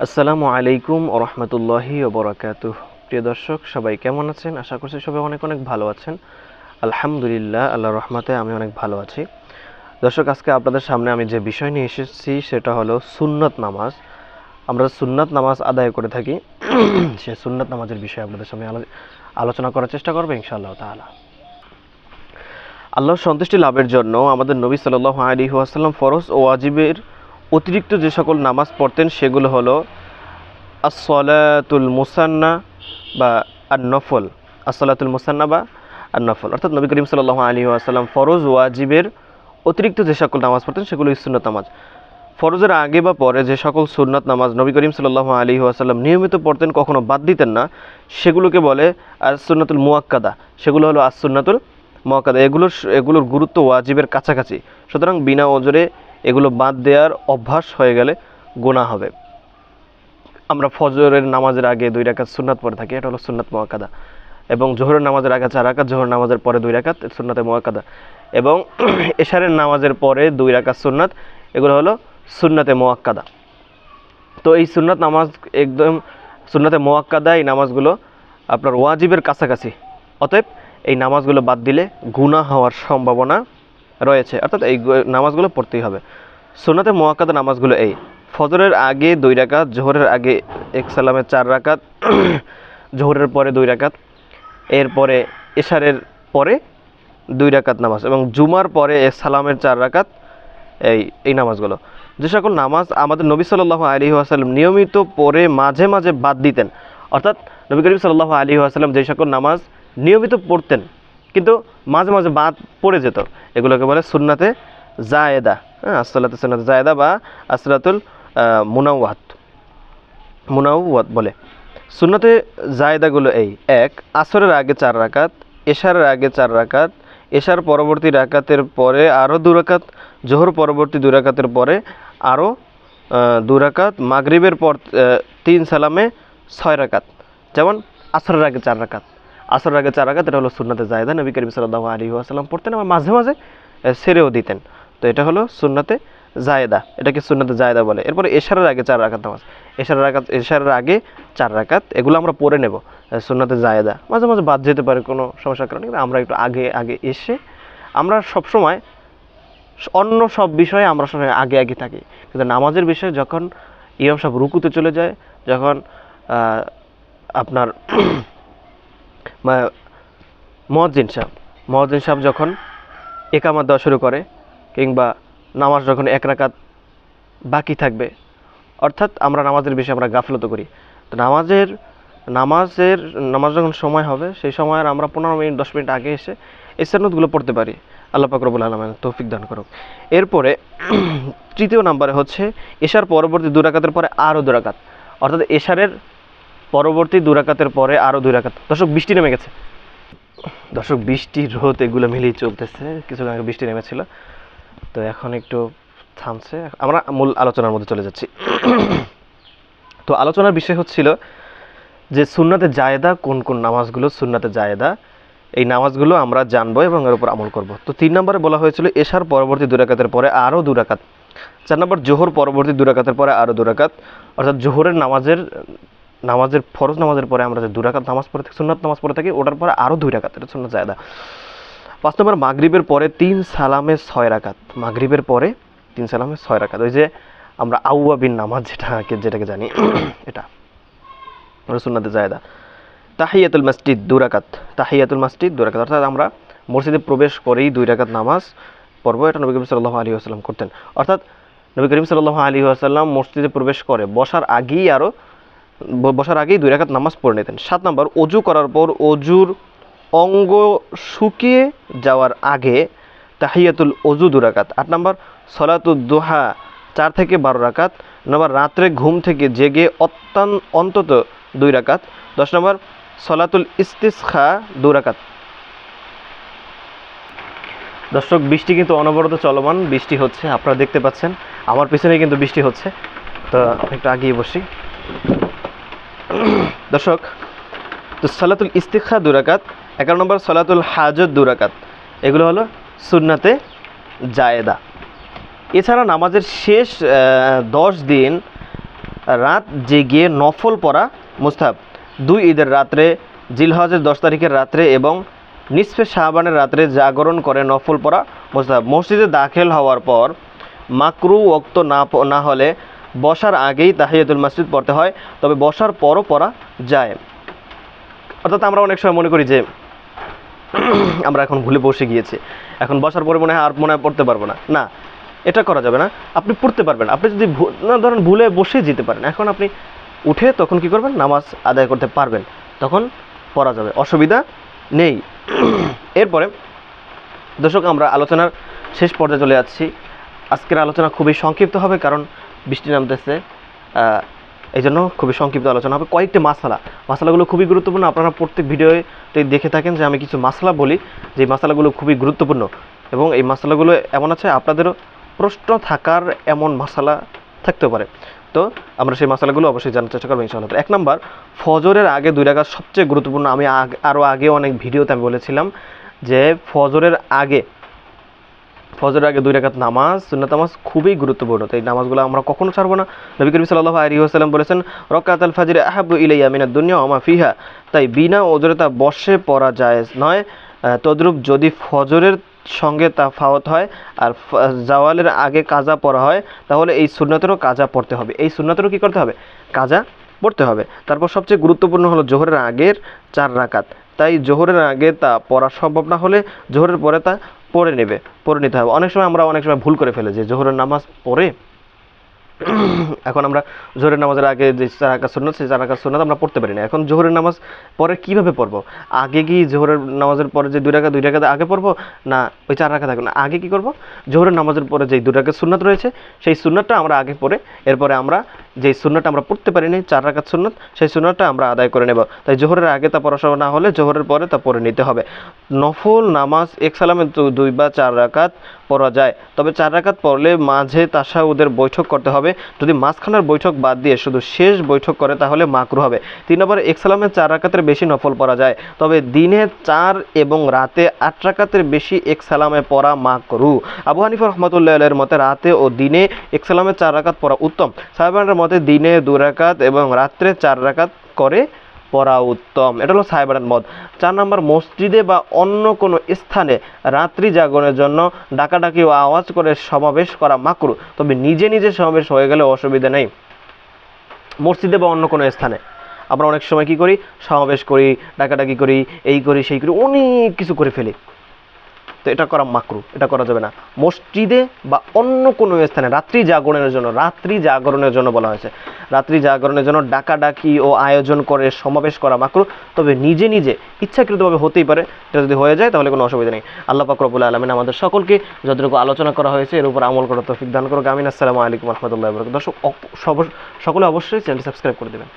আসসালামু আলাইকুম ওরহমতুল্লাহি ওবরাকাত প্রিয় দর্শক, সবাই কেমন আছেন? আশা করছি সবাই অনেক অনেক ভালো আছেন। আলহামদুলিল্লাহ আল্লাহ রহমতে আমি অনেক ভালো আছি। দর্শক, আজকে আপনাদের সামনে আমি যে বিষয় নিয়ে এসেছি, সেটা হলো সুন্নত নামাজ। আমরা সুন্নত নামাজ আদায় করে থাকি। সে সুন্নত নামাজের বিষয়ে আপনাদের সামনে আলোচনা করার চেষ্টা করব, ইনশাআল্লাহ তাআলা। আল্লাহর সন্তুষ্টি লাভের জন্য আমাদের নবী সাল্লাল্লাহু আলাইহি ওয়াসাল্লাম ফরজ ও ওয়াজিবের অতিরিক্ত যে সকল নামাজ পড়তেন সেগুলো হলো আসলাতুল মুসান্না বা আর নফল আসলাতুল মুসান্না বা আর নফল অর্থাৎ নবী করিম সাল্লাল্লাহু আলাইহি ওয়াসাল্লাম ফরজ ওয়াজিবের অতিরিক্ত যে সকল নামাজ পড়তেন সেগুলো সুন্নত নামাজ। ফরজের আগে বা পরে যে সকল সুন্নত নামাজ নবী করিম সাল্লাল্লাহু আলী ওয়াসাল্লাম নিয়মিত পড়তেন, কখনো বাদ দিতেন না, সেগুলোকে বলে আর সুন্নাতুল মুয়াক্কাদা সেগুলো হলো আর সুন্নাতুল মুয়াক্কাদা এগুলোর এগুলোর গুরুত্ব ওয়াজিবের কাছাকাছি। সুতরাং বিনা ওজরে এগুলো বাদ দেওয়ার অভ্যাস হয়ে গেলে গোনা হবে। আমরা ফজরের নামাজের আগে দুই রাকাত সুন্নাত পরে থাকি, এটা হলো সুন্নাত মোয়াক্কাদা এবং জোহরের নামাজের আগে চার রাকাত জোহর নামাজের পরে দুই রাকাত সুন্নাতে মোয়াক্কাদা এবং এশারের নামাজের পরে দুই রাকাত সুন্নাত, এগুলো হলো সুন্নাতে মোয়াক্কাদা তো এই সুন্নাত নামাজ একদম, সুন্নাতে মোয়াক্কাদা এই নামাজগুলো আপনার ওয়াজিবের কাছাকাছি। অতএব এই নামাজগুলো বাদ দিলে গুনাহ হওয়ার সম্ভাবনা রয়েছে। অর্থাৎ এই নামাজগুলো পড়তেই হবে। সুন্নাতে মোয়াক্কাদা নামাজগুলো এই। ফজরের আগে দুই রাকাত, জোহরের আগে এক সালামের চার রাকাত, জোহরের পরে দুই রাকাত, এরপরে এশারের পরে দুই রাকাত নামাজ এবং জুমার পরে সালামের চার রাকাত এই এই নামাজগুলো। যে সকল নামাজ আমাদের নবী সাল্লাল্লাহু আলী আসাল্লাম নিয়মিত পড়ে মাঝে মাঝে বাদ দিতেন। অর্থাৎ নবী করিম সাল্লাল্লাহু আলী আসাল্লাম যে সকল নামাজ নিয়মিত পড়তেন কিন্তু মাঝে মাঝে বাদ পড়ে যেত। এগুলোকে বলে সুন্নাতে জায়েদা। হ্যাঁ আসলাতে সুন্নাতে জায়েদা বা আসলাতুল মুনাওয়াত। মুনাওয়াত বলে। সুন্নতে জায়দাগুলো এই। এক, আসরের আগে চার রাকাত, এশারের আগে চার রাকাত, এশার পরবর্তী রাকাতের পরে আরও দু রাকাত, জোহর পরবর্তী দু রাকাতের পরে আরও দু রাকাত, মাগরিবের পর তিন সালামে ছয় রাকাত। যেমন আসরের আগে চার রাকাত। আসরের আগে চার রাকাত, এটা হলো সুন্নাতে জায়দা, নবী করিম সাল্লাল্লাহু আলাইহি ওয়াসাল্লাম পড়তেন আবার মাঝে মাঝে সেরেও দিতেন। তো এটা হলো সুন্নাতে জায়দা, এটাকে সুন্নাতে জায়দা বলে। এরপরে এশারের আগে চার রাকাত নামাজ। এশারের রাকাত এশারের আগে চার রাকাত, এগুলো আমরা পড়ে নেব সুন্নাতে জায়দা। মাঝে মাঝে বাদ যেতে পারে, কোনো সমস্যার কারণে কিন্তু আমরা একটু আগে আগে এসে আমরা সবসময় অন্য সব বিষয়ে আমরা সবাই আগে আগে থাকি। কিন্তু নামাজের বিষয়ে যখন ইমাম সাহেব রুকুতে চলে যায়, যখন আপনার মহাজিন সাহেব। মহাজিন সাহেব যখন একামাত দেওয়া শুরু করে, কিংবা নামাজ যখন এক রাকাত বাকি থাকবে, অর্থাৎ আমরা নামাজের বিষয়ে আমরা গাফলত করি। তো নামাজের নামাজের, নামাজ যখন সময় হবে, সেই সময় আর আমরা পনেরো মিনিট, দশ মিনিট আগে এসে এই পড়তে পারি। আল্লাহ পাক রব্বুল আলমেন তৌফিক দান করুক। এরপরে তৃতীয় নাম্বারে হচ্ছে এশার পরবর্তী দুরাকাতের পরে আরও দুরাকাত অর্থাৎ এশারের পরবর্তী দুরাকাতের পরে আরও দুই রাকাত। দর্শক, বৃষ্টি নেমে গেছে। দর্শক, বৃষ্টি, রোদ এগুলো মিলিয়ে চলতেছে। কিছুদিন আগে বৃষ্টি নেমেছিল। তো এখন একটু থামছে। আমরা মূল আলোচনার মধ্যে চলে যাচ্ছি। তো আলোচনার বিষয় হচ্ছিল যে সুন্নাতে জায়দা কোন কোন নামাজগুলো, সুন্নাতে জায়েদা, এই নামাজগুলো আমরা জানব এবং এর উপর আমল করব। তো তিন নম্বরে বলা হয়েছিল, এশার পরবর্তী দুরাকাতের পরে আরও দুরাকাত চার নম্বর, জোহর পরবর্তী দুরাকাতের পরে আরও দুরাকাত অর্থাৎ জোহরের নামাজের নামাজের ফরজ নামাজের পরে আমরা যে দুরাকাত নামাজ পড়ে থাকি, সুন্নাত নামাজ পড়ে থাকি, ওটার পরে আরও দুই রাকাত এটা সুন্নাত জায়দা। পাঁচ নম্বর, মাগরিবের পরে তিন সালামে ছয় রাকাত। মাগরিবের পরে তিন সালামে ছয় রাকাত। ওই যে আমরা আউয়া বিন নামাজ যেটাকে যেটাকে জানি, এটা। সুন্নাতে জায়দা। তাহিয়াতুল মসজিদ দুরাকাত তাহিয়াতুল মসজিদ দুরাকাত অর্থাৎ আমরা মসজিদে প্রবেশ করেই দুই রাকাত নামাজ পড়ব, এটা নবী করিম সাল্লাহ আলী আসাল্লাম করতেন। অর্থাৎ নবী করিম সাল্লাহ আলী আসাল্লাম মসজিদে প্রবেশ করে, বসার আগেই আরও বসার আগেই দুই রাকাত নামাজ পড়ে নিতেন। সাত নম্বর, অজু করার পর অজুর অঙ্গ শুকিয়ে যাওয়ার আগে তাহিয়াতুল অজু দু রাকাত। আট নম্বর সলাতুল দোহা চার থেকে বারো রাকাত। নম্বর, রাত্রে ঘুম থেকে জেগে অত্যান অন্তত দুই রাকাত। দশ নম্বর, সলাতুল ইস্তিসখা দু রাকাত। দর্শক, বৃষ্টি কিন্তু অনবরত চলমান। বৃষ্টি হচ্ছে, আপনারা দেখতে পাচ্ছেন। আমার পিছনে কিন্তু বৃষ্টি হচ্ছে। তো একটু আগিয়ে বসি। দর্শক, তো সালাতুল ইস্তিখা দুরাকাত এগারো নম্বর সালাতুল হাজত দুরাকাত এগুলো হলো সুন্নাতে জায়েদা। এছাড়া নামাজের শেষ দশ দিন রাত জেগে নফল পড়া মুস্তাব দুই ঈদের রাত্রে, জিলহজের দশ তারিখের রাত্রে এবং নিসফে শাহবানের রাত্রে জাগরণ করে নফল পড়া মুস্তাহাব। মসজিদে দাখিল হওয়ার পর মাকরু ওক্ত না না হলে বসার আগেই তাহিয়াতুল মসজিদ পড়তে হয়, তবে বসার পরও পড়া যায়। অর্থাৎ আমরা অনেক সময় মনে করি যে আমরা এখন ভুলে বসে গিয়েছি। এখন বসার পরে মনে হয় আর মনে হয় পড়তে পারব না। না, এটা করা যাবে না। আপনি পড়তে পারবেন। আপনি যদি না, ধরেন ভুলে বসে যেতে পারেন, এখন আপনি উঠে তখন কি করবেন? নামাজ আদায় করতে পারবেন। তখন পড়া যাবে। অসুবিধা নেই। এরপরে, দর্শক, আমরা আলোচনার শেষ পর্যায়ে চলে যাচ্ছি। আজকের আলোচনা খুবই সংক্ষিপ্ত হবে, কারণ বৃষ্টি নামতেছে। এই জন্য খুবই সংক্ষিপ্ত আলোচনা হবে। কয়েকটি মাসালা। মাসালাগুলো খুবই গুরুত্বপূর্ণ। আপনারা প্রত্যেক ভিডিওতে দেখে থাকেন যে আমি কিছু মাসালা বলি। যে মাসালাগুলো খুবই গুরুত্বপূর্ণ। এবং এই মাসালাগুলো এমন আছে, আপনাদেরও প্রশ্ন থাকার এমন মাসালা থাকতে পারে। তো আমরা সেই মশলাগুলো অবশ্যই জানার চেষ্টা করব ইনশাআল্লাহ। এক নম্বর, ফজরের আগে দুই রাকাত সবচেয়ে গুরুত্বপূর্ণ। আমি আরও আগে অনেক ভিডিওতে আমি বলেছিলাম যে ফজরের আগে ফজরের আগে দুই রাকাত নামাজ, সুন্নাত নামাজ খুবই গুরুত্বপূর্ণ। তো এই নামাজগুলো আমরা কখনো ছাড়বো না। নবী করিম সাল্লাল্লাহু আলাইহি ওয়াসাল্লাম বলেছেন রকাত আল ফাজরে আহাবু ইলাইয়া মিনাদ দুনিয়া ওমা ফিহা। তাই বিনা ওজরে তা বসে পড়া যায় নয়। তদ্রূপ যদি ফজরের সঙ্গে তা ফাওয়াত হয় আর জাওয়ালের আগে কাজা পড়া হয়, তাহলে এই সুন্নাতেরও কাজা পড়তে হবে। এই সুন্নাতেরও কি করতে হবে? কাজা পড়তে হবে। তারপর সবচেয়ে গুরুত্বপূর্ণ হলো জোহরের আগের চার রাকাত। তাই জোহরের আগে তা পড়া সম্ভব না হলে জোহরের পরে তা পড়ে নেবে, পড়ে নিতে হবে। অনেক সময় আমরা অনেক সময় ভুল করে ফেলে যে জোহরের নামাজ পড়ে এখন আমরা জোহরের নামাজের আগে যে চার রাকাত সুন্নত, সেই চার রাকাত সুন্নত আমরা পড়তে পারি না। এখন জোহরের নামাজ পরে কীভাবে পড়ব? আগে কি জোহরের নামাজের পরে যে দুই রাকাত দুই রাকাত আগে পড়ব? না, ওই চার রাকাত আগে না। আগে কি করব? জোহরের নামাজের পরে যে দুই রাকাত সুন্নত রয়েছে, সেই সুন্নতটা আমরা আগে পড়ে, এরপরে আমরা যেই সুন্নতটা আমরা পড়তে পারিনি চার রাকাত সুন্নত, সেই সুন্নতটা আমরা আদায় করে নেব। তাই জোহরের আগে তা পড়াশোনা না হলে জোহরের পরে তা পড়ে নিতে হবে। নফল নামাজ এক সালামে দুই বা চার রাকাত পড়া যায়। তবে চার রাকাত পড়লে মাঝে তাসাউদের বৈঠক করতে হবে। যদি মাঝখানের বৈঠক বাদ দিয়ে শুধু শেষ বৈঠক করে, তাহলে মাকরু হবে। তিন নম্বর এক সালামে চার রাকাতের বেশি নফল পড়া যায়। তবে দিনে চার এবং রাতে আট রাকাতের বেশি এক সালামে পড়া মাকরু। আবু হানিফা রহমতুল্লাহ মতে রাতে ও দিনে এক সালামে চার রাকাত পড়া উত্তম। সাহেবানের মতে দিনে দু রাকাত এবং রাত্রে চার রাকাত করে পড়া উত্তম। এটা হলো সাহেবানের মত চার নম্বর, মসজিদে বা অন্য কোনো স্থানে রাত্রি জাগরণের জন্য ডাকাডাকি ও আওয়াজ করে সমাবেশ করা মাকরু। তবে নিজে নিজে সমাবেশ হয়ে গেলে অসুবিধা নেই। মসজিদে বা অন্য কোনো স্থানে। আমরা অনেক সময় কি করি? সমাবেশ করি, ডাকাডাকি করি, এই করি, সেই করি, অনেক কিছু করে ফেলি। তো এটা করা মাকরু, এটা করা যাবে না। মসজিদে বা অন্য কোনো স্থানে রাত্রি জাগরণের জন্য, রাত্রি জাগরণের জন্য বলা হয়েছে। রাত্রি জাগরণের জন্য ডাকাডাকি ও আয়োজন করে সমাবেশ করা মাকরু, তবে নিজে নিজে ইচ্ছাকৃতভাবে হতেই পারে। এটা যদি হয়ে যায়, তাহলে কোনো অসুবিধা নেই। আল্লাহ পাক রব্বুল আলমিন আমাদের সকলকে যতটুকু আলোচনা করা হয়েছে, এর উপর আমল করা তৌফিক দান করুক। আমিন। আসসালামু আলাইকুম রহমতুল্লাহ দর্শক সকলে অবশ্যই চ্যানেলটি সাবস্ক্রাইব করে দেবেন।